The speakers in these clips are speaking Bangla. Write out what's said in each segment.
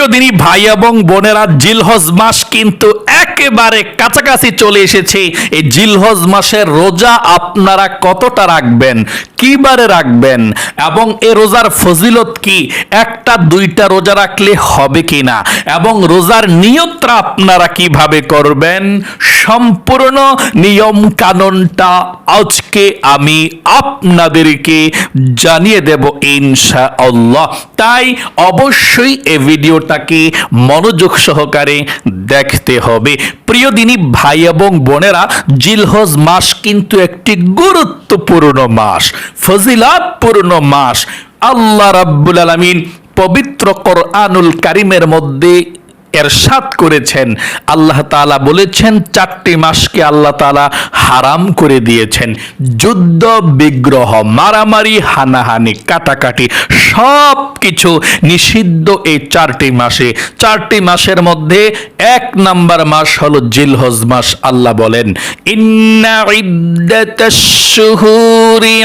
প্রিয় ভাই এবং বোনেরা জিলহজ মাস কিন্তু একেবারে কাছাকাছি চলে এসেছে। এই জিলহজ মাসের রোজা আপনারা কতটা রাখবেন? কিবারে রাখবেন? এবং এ রোজার ফজিলত কি? একটা, দুইটা রোজা রাখলে হবে কি না এবং রোজার নিয়তটা আপনারা কীভাবে করবেন? সম্পূর্ণ নিয়ম কানুনটা আজকে আমি আপনাদেরকে জানিয়ে দেব ইনশা আল্লাহ তাই অবশ্যই এই ভিডিওটাকে মনোযোগ সহকারে দেখতে হবে। প্রিয় দিনী, ভাই এবং বোনেরা, জিলহজ মাস কিন্তু একটি গুরুত্বপূর্ণ মাস, ফজিলাতপূর্ণ মাস। আল্লাহ রাব্বুল আলমিন পবিত্র কোরআনুল কারিমের মধ্যে এরশাদ করেছেন। আল্লাহ তাআলা বলেছেন, চারটি মাসকে আল্লাহ তাআলা হারাম করে দিয়েছেন। যুদ্ধ, বিগ্রহ, মারামারি, হানাহানি, কাটাকাটি সব কিছু নিষিদ্ধ এই চারটি মাসে। চারটি মাসের মধ্যে এক নাম্বার মাস হলো জিলহজ মাস, আল্লাহ বলেন, ইন্না শুহুরি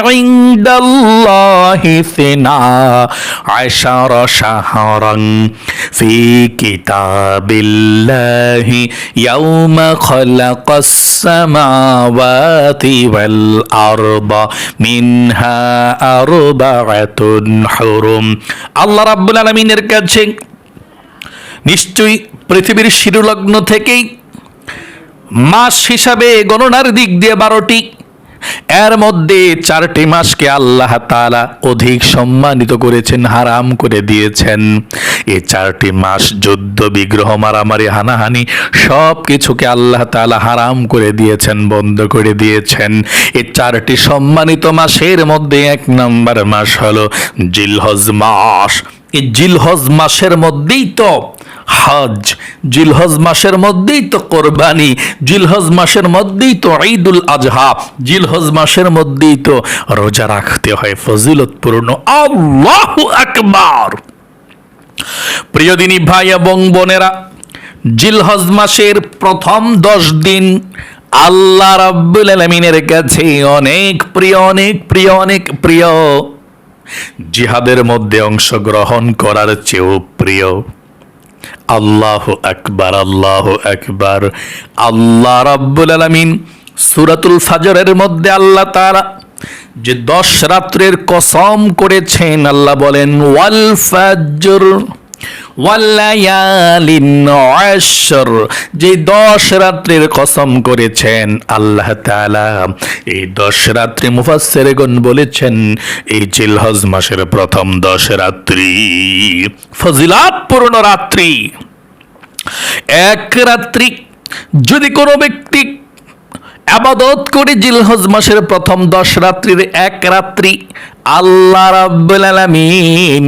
আশারা শাহরান ফি কিতাবিল্লাহি ইয়াউমা খালাকাস সামাওয়াতি ওয়াল আরদা মিনহা আরবাআতুন হুরুম আল্লাহ রাব্বুল আলামিনের কাছে নিশ্চয়ই পৃথিবীর শিরুলগ্ন থেকেই মাস হিসাবে গণনার দিক দিয়ে বারোটি এর মধ্যে চারটি মাসকে আল্লাহ তাআলা অধিক সম্মানিত করেছেন, হারাম করে দিয়েছেন। এ চারটি মাস যুদ্ধ, বিগ্রহ, মারামারি, হানাহানি সব কিছুকে আল্লাহ তাআলা হারাম করে দিয়েছেন, বন্ধ করে দিয়েছেন। এই চারটি সম্মানিত মাসের মধ্যে এক নম্বর মাস হলো জিলহজ মাস। এই জিলহজ মাসের মধ্যেই তো হজ, জিলহজ মাসের মধ্যেই তো কোরবানি, জিলহজ মাসের মধ্যেই তো ঈদুল আজহা, জিলহজ মাসের মধ্যেই তো রোজা রাখতে হয় ফজিলতপূর্ণ আল্লাহু আকবার! প্রিয় দিনী ভাই এবং বোনেরা, জিলহজ মাসের প্রথম দশ দিন আল্লাহ রাব্বুল আলামিনের কাছে অনেক প্রিয় অনেক প্রিয় অনেক প্রিয়। জিহাদের মধ্যে অংশগ্রহণ করার চেয়েও প্রিয়। আল্লাহ আকবার আল্লাহ আকবার। আল্লাহ রাব্বুল আলামিন সুরাতুল ফাজরের মধ্যে আল্লাহ তাআলা যে দশ রাত্রের কসম করেছেন, আল্লাহ বলেন, ওয়াল ফাজর। যে দশ রাত্রের কসম করেছেন আল্লাহ এই দশ রাত্রি মুফাসসিরগণ বলেছেন, এই জিলহজ মাসের প্রথম দশ রাত্রি ফজিলাতপূর্ণ রাত্রি। এক রাত্রি যদি কোনো ব্যক্তি আবাদত করে জিলহজ মাসের প্রথম দশ রাত্রির এক রাত্রি, আল্লাহ রাব্বুল আলামিন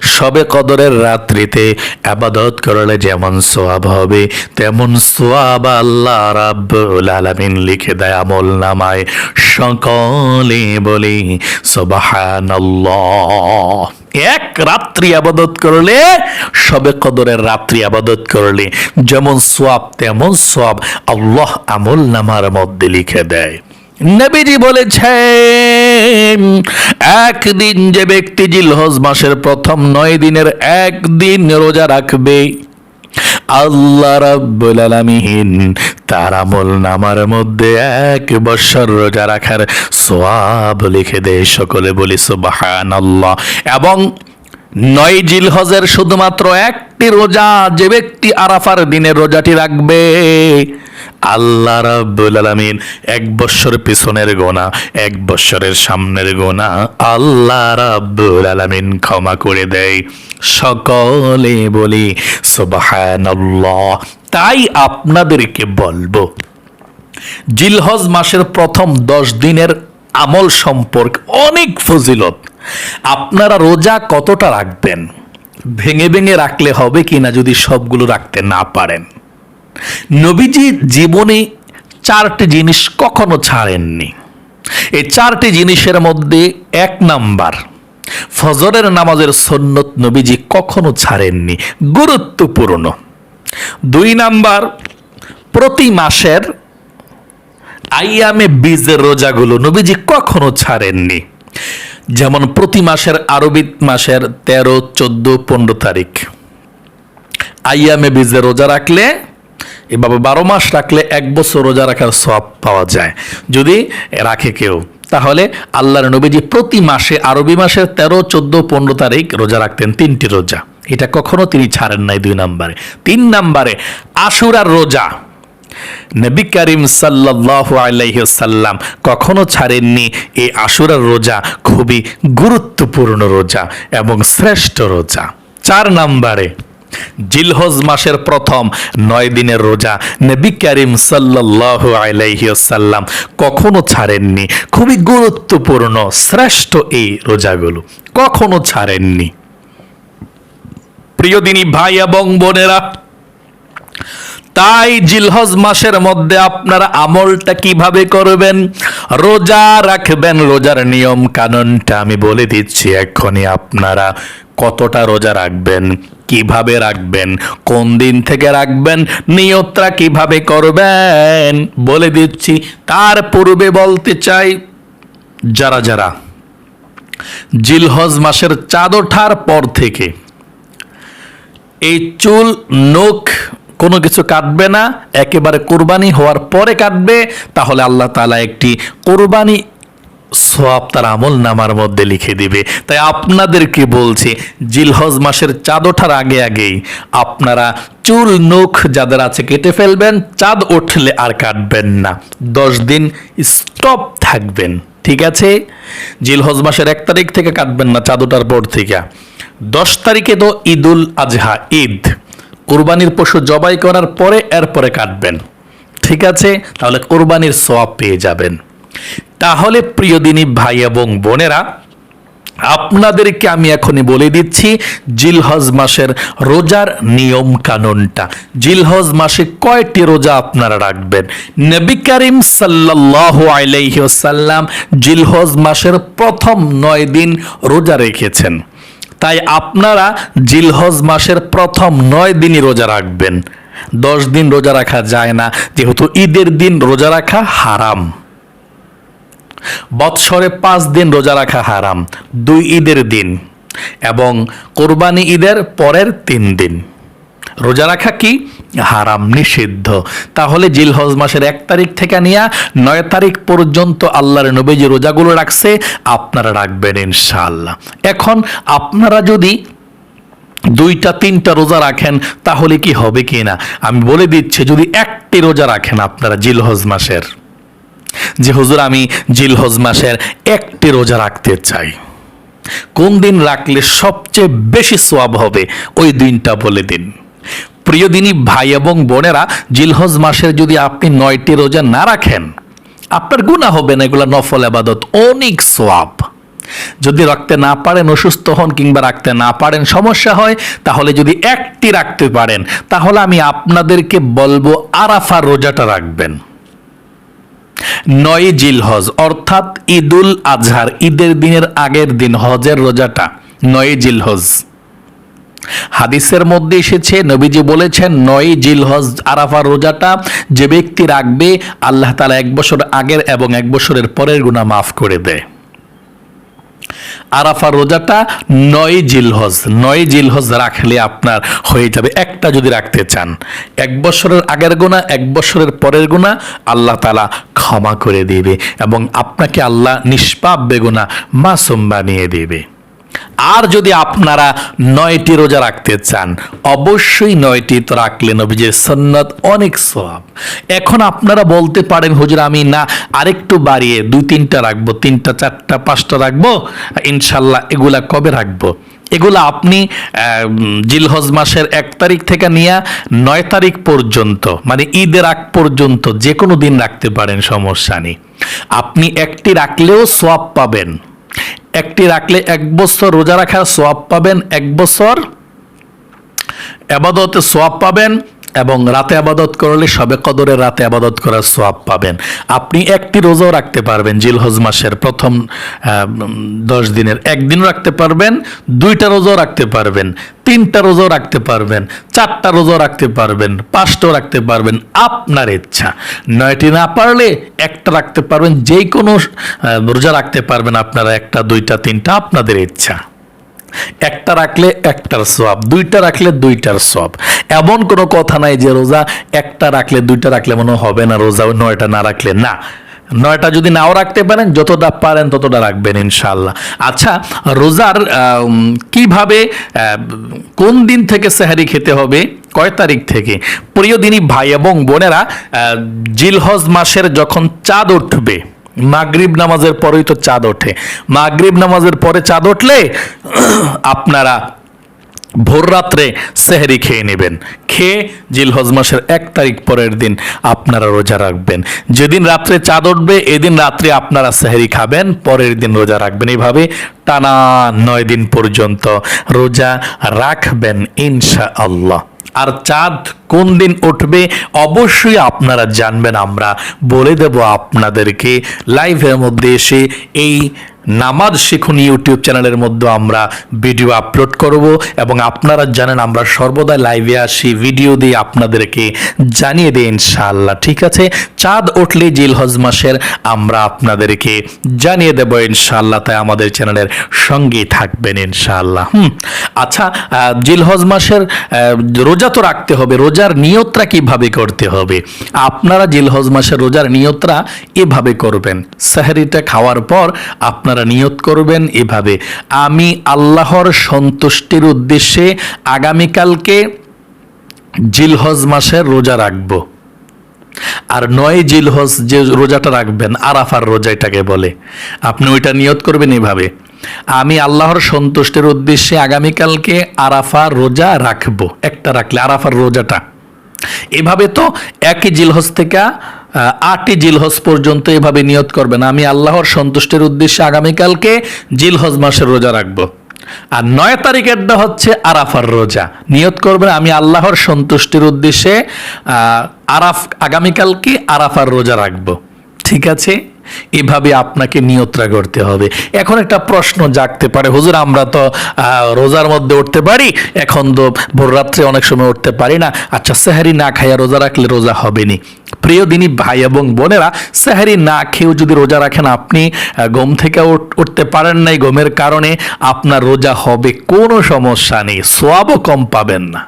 সবে কদরের রাত্রিতে আবাদত করলে যেমন সোয়াব হবে, তেমন সোয়াব আল্লাহ রাব্বুল আলামিন লিখে দেয় আমল নামায়। সকলে বলি, সুবহানাল্লাহ। এক রাত্রি আবাদত করলে, সবে কদরের রাত্রি আবাদত করলে, যেমন সোয়াব, তেমন সোয়াব আল্লাহ আমল নামার মধ্যে লিখে দেয়। নবীজি বলেছেন একদিন যে ব্যক্তি জিলহজ মাসের প্রথম নয় দিনের একদিন রোজা রাখবে, আল্লাহ রাব্বুল আলামিন তার আমল নামার মধ্যে এক বছর রোজা রাখার সোয়াব লিখে দেয় সকলে বলি সুবহানাল্লাহ। এবং নয় জিলহজের শুধুমাত্র একটি রোজা যে ব্যক্তি আরাফার দিনের রোজাটি রাখবে আল্লাহ রাব্বুল আলামিন এক বৎসর পিছনের গোনা, এক বৎসরের সামনের গোনা আল্লাহ রাব্বুল আলামিন ক্ষমা করে দেয়। সকলে বলি, সুবহানাল্লাহ। তাই আপনাদেরকে বলব, জিলহজ মাসের প্রথম দশ দিনের আমল সম্পর্কে অনেক ফজিলত। আপনারা রোজা কতটা রাখবেন? ভেঙে ভেঙে রাখলে হবে কিনা যদি সবগুলো রাখতে না পারেন? নবীজি জীবনে চারটি জিনিস কখনো ছাড়েননি। এই চারটি জিনিসের মধ্যে এক নাম্বার, ফজরের নামাজের সন্নত নবীজি কখনো ছাড়েননি, গুরুত্বপূর্ণ। দুই নাম্বার, প্রতি মাসের আইয়ামে বীজের রোজাগুলো নবীজি কখনো ছাড়েননি। যেমন প্রতি মাসের আরবি মাসের তেরো, চোদ্দ, পনেরো তারিখ। আইয়ামে বীজে রোজা রাখলে এভাবে বারো মাস রাখলে এক বছর রোজা রাখার সব পাওয়া যায়। যদি রাখে কেউ, তাহলে আল্লাহর নবীজি প্রতি মাসে, আরবি মাসের তেরো, চোদ্দ, পনেরো তারিখ রোজা রাখতেন তিনটি রোজা। এটা কখনো তিনি ছাড়েন নাই দুই নাম্বারে। তিন নাম্বারে, আশুরার রোজা। নবী করিম সাল্লাল্লাহু আলাইহি সাল্লাম কখনো ছাড়েননি। এই আশুরার রোজা খুবই গুরুত্বপূর্ণ রোজা এবং শ্রেষ্ঠ রোজা। চার নাম্বারে জিলহজ মাসের প্রথম নয় দিনের রোজা নবী করিম সাল্লাল্লাহু আলাইহি সাল্লাম কখনো ছাড়েননি। খুবই গুরুত্বপূর্ণ, শ্রেষ্ঠ এই রোজাগুলো কখনো ছাড়েননি। প্রিয় দিনী ভাই এবং বোনেরা, তাই জিলহজ মাসের মধ্যে আপনারা আমলটা কীভাবে করবেন? রোজা রাখবেন, রোজার নিয়ম কানুনটা আমি বলে দিচ্ছি এক্ষুনি আপনারা কতটা রোজা রাখবেন? কীভাবে রাখবেন? কোন দিন থেকে রাখবেন? নিয়তটা কীভাবে করবেন? বলে দিচ্ছি, তার পূর্বে বলতে চাই, যারা যারা জিলহজ মাসের চাঁদ ওঠার পর থেকে এই চুল, নখ কোনো কিছু কাটবে না, একেবারে কোরবানি হওয়ার পরে কাটবে, তাহলে আল্লাহ তালা একটি কোরবানি সব তার আমল নামার মধ্যে লিখে দিবে। তাই আপনাদেরকে বলছি, জিলহজ মাসের চাঁদ ওঠার আগে আগেই আপনারা চুল, নখ যাদের আছে কেটে ফেলবেন, চাঁদ উঠলে আর কাটবেন না। দশ দিন স্টপ থাকবেন, ঠিক আছে? জিলহজ মাসের এক তারিখ থেকে কাটবেন না, চাঁদ ওঠার পর থেকে। দশ তারিখে তো ঈদুল আজহা, ঈদ। কোরবানির পশু জবাই করার পরে, এরপরে কাটবেন, ঠিক আছে? তাহলে কোরবানির সোয়াব পেয়ে যাবেন। তাহলে প্রিয় দিনী ভাই এবং বোনেরা, আপনাদেরকে আমি এখনই বলে দিচ্ছি, জিলহজ মাসের রোজার নিয়ম কানুনটা। জিলহজ মাসে কয়টি রোজা আপনারা রাখবেন? নবী করিম সাল্লাল্লাহু আলাইহি ওয়াসাল্লাম জিলহজ মাসের প্রথম নয় দিন রোজা রেখেছেন। তাই আপনারা জিলহজ মাসের প্রথম নয় দিনই রোজা রাখবেন। দশ দিন রোজা রাখা যায় না, যেহেতু ঈদের দিন রোজা রাখা হারাম। বৎসরে পাঁচ দিন রোজা রাখা হারাম, দুই ঈদের দিন এবং কোরবানি ঈদের পরের তিন দিন। রোজা রাখা কি? হারাম, নিষিদ্ধ। তাহলে জিলহজ মাসের এক তারিখ থেকে নিয়ে নয় তারিখ পর্যন্ত আল্লাহর নবী যে রোজাগুলো রাখছে, আপনারা রাখবেন ইনশাআল্লাহ। এখন আপনারা যদি দুইটা, তিনটা রোজা রাখেন, তাহলে কি হবে কি না আমি বলে দিচ্ছি, যদি একটি রোজা রাখেন আপনারা জিলহজ মাসের। যে হুজুর, আমি জিলহজ মাসের একটি রোজা রাখতে চাই। কোন দিন রাখলে সবচেয়ে বেশি সোয়াব হবে, ওই দিনটা বলে দিন। প্রিয় দিনী ভাই এবং বোনেরা, জিলহজ মাসের যদি আপনি নয়টি রোজা না রাখেন, আপনার গুণা হবে না, এগুলো নফল আবাদত, অনেক সোয়াব যদি রাখতে না পারেন, অসুস্থ হন কিংবা রাখতে না পারেন, সমস্যা হয়, তাহলে যদি একটি রাখতে পারেন, তাহলে আমি আপনাদেরকে বলব আরাফার রোজাটা রাখবেন। নয় জিলহজ অর্থাৎ ঈদুল আজহার, ঈদের দিনের আগের দিন হজের রোজাটা। নয় জিলহজ হাদিসের মধ্যে এসেছে, নবীজি বলেছেন, নয় জিলহজ আরাফার রোজাটা যে ব্যক্তি রাখবে, আল্লাহ তালা এক বছর আগের এবং এক বছরের পরের গুণা মাফ করে দেয়। আরাফা রোজাটা নয় জিলহজ নয় জিলহজ রাখলে আপনার হয়ে যাবে। একটা যদি রাখতে চান, এক বছরের আগের গোনা এক বছরের পরের গোনা আল্লাহ তালা ক্ষমা করে দেবে এবং আপনাকে আল্লাহ নিষ্পাপ বেগুনা মাসুম বানিয়ে দেবে। আর যদি আপনারা নয়টি রোজা রাখতে চান, অবশ্যই নয়টি তো রাখলে নবীজের সন্ন্যত অনেক সব এখন আপনারা বলতে পারেন, হুজুর, আমি না, আরেকটু বাড়িয়ে দুই তিনটা রাখব, তিনটা, চারটা, পাঁচটা রাখব ইনশাল্লাহ এগুলা কবে রাখব? এগুলো আপনি জিলহজ মাসের এক তারিখ থেকে নিয়ে নয় তারিখ পর্যন্ত মানে ঈদের আগ পর্যন্ত যে কোনো দিন রাখতে পারেন, সমস্যা নেই। আপনি একটি রাখলেও সোয়াব পাবেন। একটি রাখলে এক বছর রোজা রাখার সোয়াব পাবেন এক বছর আবাদতে সোয়াব পাবেন। এবং রাতে আবাদত করলে সবে কদরে রাতে আবাদত করার সোয়াব পাবেন। আপনি একটি রোজাও রাখতে পারবেন জিলহজ মাসের প্রথম দশ দিনের। একদিনও রাখতে পারবেন, দুইটা রোজাও রাখতে পারবেন, তিনটা রোজাও রাখতে পারবেন, চারটা রোজাও রাখতে পারবেন, পাঁচটাও রাখতে পারবেন, আপনার ইচ্ছা। নয়টি না পারলে একটা রাখতে পারবেন যে কোনো রোজা রাখতে পারবেন আপনারা, একটা, দুইটা, তিনটা, আপনাদের ইচ্ছা। একটা রাখলে একটার সব দুইটা রাখলে দুইটার সব এমন কোনো কথা নাই যে রোজা একটা রাখলে দুইটা রাখলে মনে হবে না, রোজা নয়টা না রাখলে না। নয়টা যদি নাও রাখতে পারেন, যতটা পারেন ততটা রাখবেন ইনশাল্লাহ আচ্ছা রোজার কীভাবে কোন দিন থেকে সেহারি খেতে হবে, কয় তারিখ থেকে? প্রিয় দিনই ভাই এবং বোনেরা জিলহজ মাসের যখন চাঁদ উঠবে মাগরিব নামাজের পরেই তো চাঁদ ওঠে। মাগরিব নামাজের পরে চাঁদ উঠলে আপনারা ভোর রাত্রে সেহরি খেয়ে নেবেন। খেয়ে জিলহজ মাসের এক তারিখ পরের দিন আপনারা রোজা রাখবেন। যেদিন রাত্রে চাঁদ উঠবে, এদিন রাত্রে আপনারা সেহরি খাবেন, পরের দিন রোজা রাখবেন। এইভাবে টানা নয় দিন পর্যন্ত রোজা রাখবেন ইনশা আল্লাহ আর চাঁদ কোন দিন উঠবে, অবশ্যই আপনারা জানবেন। আমরা বলে দেব আপনাদেরকে লাইভের মধ্যে এসে এই নামাজ শিখুন ইউটিউব চ্যানেলের মধ্যে আমরা ভিডিও আপলোড করব এবং আপনারা জানেন আমরা সর্বদা লাইভে আসি, ভিডিও দিয়ে আপনাদেরকে জানিয়ে দিই ইনশাআল্লাহ, ঠিক আছে? চাঁদ উঠলে জিলহজ মাসের আমরা আপনাদেরকে জানিয়ে দেব ইনশাআল্লাহ, তাই আমাদের চ্যানেলের সঙ্গেই থাকবেন ইনশাআল্লাহ, হুম? আচ্ছা জিলহজ মাসের রোজা তো রাখতে হবে, রোজার নিয়তরা কীভাবে করতে হবে? আপনারা জিলহজ মাসের রোজার নিয়তরা এভাবে করবেন সাহারিটা খাওয়ার পর আপনারা নিয়ত করবেন এভাবে। আমি আল্লাহর সন্তুষ্টির উদ্দেশ্যে আগামীকালকে জিলহজ মাসের রোজা রাখব। আর নয় জিলহজ যে রোজাটা রাখবেন, আরাফার রোজা এটাকে বলে। আপনি ওইটা নিয়ত করবেন এভাবে। আমি আল্লাহর সন্তুষ্টের উদ্দেশ্যে আগামীকালকে আরাফা রোজা রাখব। একটা রাখলে আরাফার রোজাটা। এভাবে তো একই জিলহজ থেকে আটই জিলহজ পর্যন্ত এভাবে নিয়ত করবেন। আমি আল্লাহর সন্তুষ্টের উদ্দেশ্যে আগামীকালকে জিলহজ মাসের রোজা রাখব। আর নয় তারিখেরটা হচ্ছে আরাফার রোজা। নিয়ত করবেন, আমি আল্লাহর সন্তুষ্টির উদ্দেশ্যে আরাফ, আগামীকালকে আরাফার রোজা রাখব। ঠিক আছে? এভাবে আপনাকে নিয়তরা করতে হবে। এখন একটা প্রশ্ন জাগতে পারে, হুজুর, আমরা তো রোজার মধ্যে উঠতে পারি, এখন তো ভোর রাত্রে অনেক সময় উঠতে পারি না। আচ্ছা সেহারি না খাইয়া রোজা রাখলে রোজা হবে নি? প্রিয় দিনী ভাই এবং বোনেরা, সেহারি না খেয়েও যদি রোজা রাখেন, আপনি ঘুম থেকে উঠতে পারেন নাই ঘুমের কারণে, আপনার রোজা হবে, কোনো সমস্যা নেই, সোয়াবও কম পাবেন না।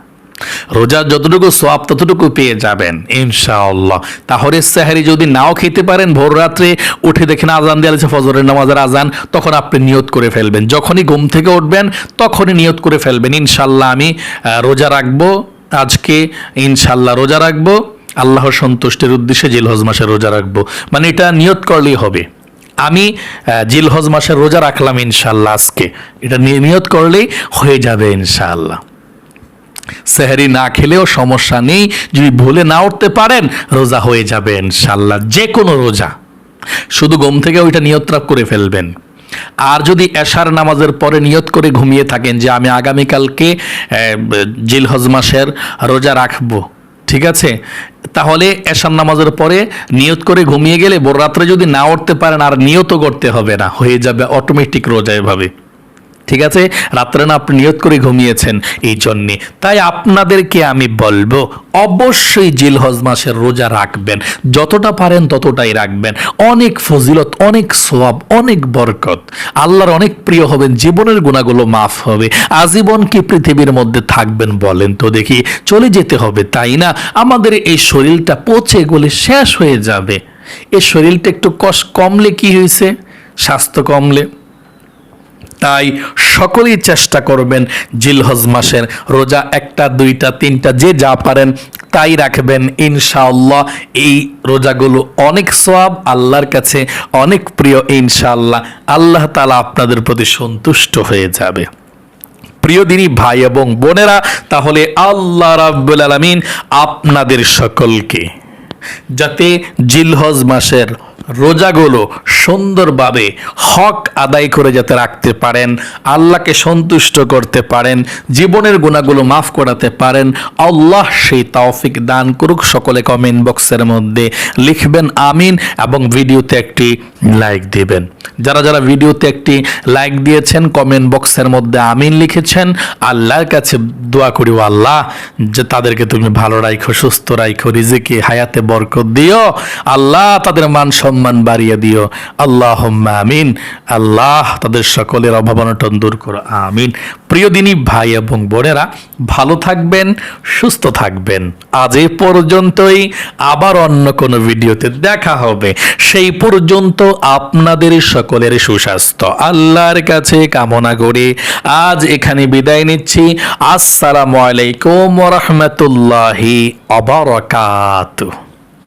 রোজার যতটুকু সোয়াব ততটুকু পেয়ে যাবেন, ইনশাআল্লাহ। তাহলে সেহারি যদি নাও খেতে পারেন ভোর রাত্রে, উঠে দেখেন আজান দিয়ে আছে ফজরের নামাজের আজান, তখন আপনি নিয়ত করে ফেলবেন। যখনই ঘুম থেকে উঠবেন, তখনই নিয়ত করে ফেলবেন ইনশাল্লাহ আমি রোজা রাখব আজকে ইনশাল্লাহ রোজা রাখব। আল্লাহর সন্তুষ্টির উদ্দেশ্যে জিলহজ মাসে রোজা রাখব। মানে এটা নিয়ত করলেই হবে। আমি জিলহজ মাসের রোজা রাখলাম ইনশাল্লাহ আজকে। এটা নিয়ত করলেই হয়ে যাবে ইনশাআল্লাহ। সেহারি না খেলেও সমস্যা নেই। যদি ভুলে না উঠতে পারেন রোজা হয়ে যাবে ইনশাল্লাহ যে কোনো রোজা। শুধু ঘুম থেকে ওইটা নিয়ত্রাপ করে ফেলবেন। আর যদি এশার নামাজের পরে নিয়ত করে ঘুমিয়ে থাকেন যে আমি আগামীকালকে আহ, জিলহজ মাসের রোজা রাখব ঠিক আছে? তাহলে এশার নামাজের পরে নিয়ত করে ঘুমিয়ে গেলে রাত্রে যদি না উঠতে পারেন আর নিয়ত করতে হবে না হয়ে যাবে অটোমেটিক রোজা এভাবে। ঠিক আছে? রাত্রে না আপনি নিয়ত করে ঘুমিয়েছেন এই জন্যে। তাই আপনাদেরকে আমি বলব, অবশ্যই জিলহজ মাসের রোজা রাখবেন। যতটা পারেন ততটাই রাখবেন। অনেক ফজিলত, অনেক সোয়াব অনেক বরকত। আল্লাহর অনেক প্রিয় হবেন, জীবনের গুণাগুলো মাফ হবে। আজীবন কি পৃথিবীর মধ্যে থাকবেন বলেন তো দেখি। চলে যেতে হবে, তাই না? আমাদের এই শরীরটা পচে গলে শেষ হয়ে যাবে। এই শরীরটা একটু কষ, কমলে কি হয়েছে স্বাস্থ্য কমলে। তাই সকলেই চেষ্টা করবেন জিলহজ মাসের রোজা একটা, দুইটা, তিনটা, যে যা পারেন তাই রাখবেন ইনশাআল্লাহ। এই রোজাগুলো অনেক সওয়াব আল্লাহর কাছে, অনেক প্রিয় ইনশাআল্লাহ। আল্লাহ তালা আপনাদের প্রতি সন্তুষ্ট হয়ে যাবে। প্রিয় দিনী ভাই এবং বোনেরা, তাহলে আল্লাহ রাব্বুল আলামিন আপনাদের সকলকে, যাতে জিলহজ মাসের রোজাগুলো সুন্দরভাবে হক আদায় করে যাতে রাখতে পারেন, আল্লাহকে সন্তুষ্ট করতে পারেন, জীবনের গুণাগুলো মাফ করাতে পারেন, আল্লাহ সেই তৌফিক দান করুক সকলে কমেন্ট বক্সের মধ্যে লিখবেন আমিন এবং ভিডিওতে একটি লাইক দিবেন। যারা যারা ভিডিওতে একটি লাইক দিয়েছেন কমেন্ট বক্সের মধ্যে আমিন লিখেছেন, আল্লাহর কাছে দোয়া করি আল্লাহ, যে তাদেরকে তুমি ভালো রাখো সুস্থ রাখো রিজিকে, হায়াতে বরকত দিও। আল্লাহ তাদের মান সম্মান বাড়িয়ে দিও। আল্লাহ আমিন। আল্লাহ তাদের সকলের অভাব অনটন দূর করো। আমিন। প্রিয় দিনী ভাই এবং বোনেরা, ভালো থাকবেন, সুস্থ থাকবেন। আজ এ পর্যন্তই। আবার অন্য কোনো ভিডিওতে দেখা হবে। সেই পর্যন্ত আপনাদের সকলের সুস্বাস্থ্য। আল্লাহর কাছে কামনা করে। আজ এখানে বিদায় নিচ্ছি। আসসালামু আলাইকুম রহমতুল্লাহি অবরকাত